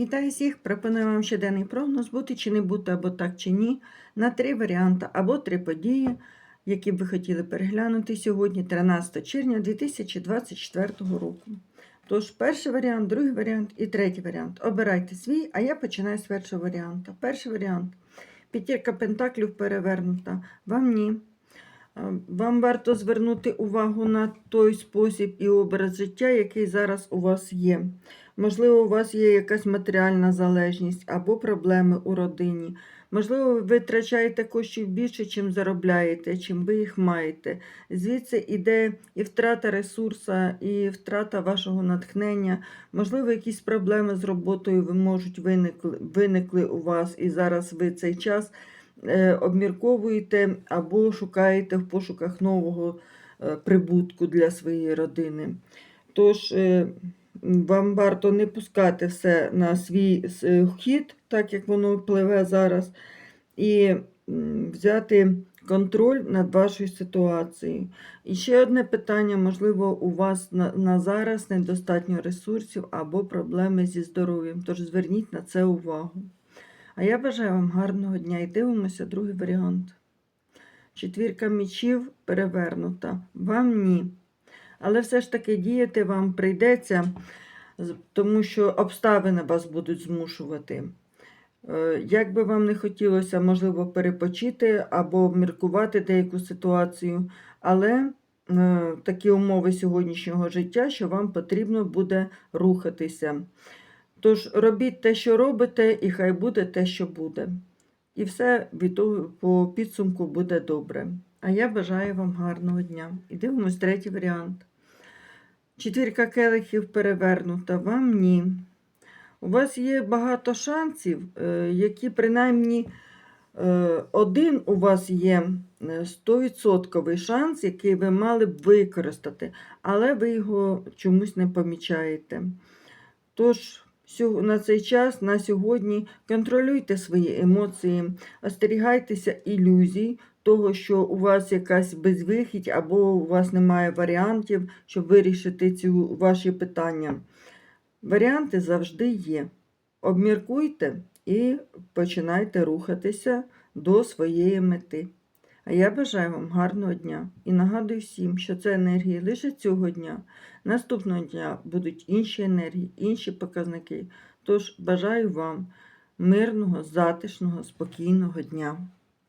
Вітаю всіх! Пропоную вам щоденний прогноз бути чи не бути, або так чи ні, на три варіанти або три події, які б ви хотіли переглянути сьогодні, 13 червня 2024 року. Тож, перший варіант, другий варіант і третій варіант. Обирайте свій, а я починаю з першого варіанту. Перший варіант. П'ятірка пентаклів перевернута. Вам ні. Вам варто звернути увагу на той спосіб і образ життя, який зараз у вас є. Можливо, у вас є якась матеріальна залежність або проблеми у родині. Можливо, ви витрачаєте коштів більше, чим заробляєте, чим ви їх маєте. Звідси йде і втрата ресурсу, і втрата вашого натхнення. Можливо, якісь проблеми з роботою можуть виникли, виникли у вас, і зараз ви цей час обмірковуєте або шукаєте в пошуках нового е, прибутку для своєї родини. Тож, е, вам варто не пускати все на свій хід, так як воно впливе зараз, і взяти контроль над вашою ситуацією. І ще одне питання: можливо, у вас на, на зараз недостатньо ресурсів або проблеми зі здоров'ям. Тож зверніть на це увагу. А я бажаю вам гарного дня і дивимося другий варіант. Четвірка мечів перевернута. Вам ні. Але все ж таки діяти вам прийдеться, тому що обставини вас будуть змушувати. Е, Як би вам не хотілося, можливо, перепочити або обміркувати деяку ситуацію, але е, такі умови сьогоднішнього життя, що вам потрібно буде рухатися. Тож робіть те, що робите, і хай буде те, що буде. І все від того по підсумку буде добре. А я бажаю вам гарного дня. І дивимось третій варіант. Четвірка келихів перевернута, вам ні. У вас є багато шансів, е, які принаймні е, один у вас є е, 100% шанс, який ви мали б використати, але ви його чомусь не помічаєте. Тож, на цей час, на сьогодні, контролюйте свої емоції, остерігайтеся ілюзій, того, що у вас якась безвихідь або у вас немає варіантів, щоб вирішити ці ваші питання. Варіанти завжди є. Обміркуйте і починайте рухатися до своєї мети. А я бажаю вам гарного дня і нагадую всім, що це енергії лише цього дня. Наступного дня будуть інші енергії, інші показники. Тож бажаю вам мирного, затишного, спокійного дня.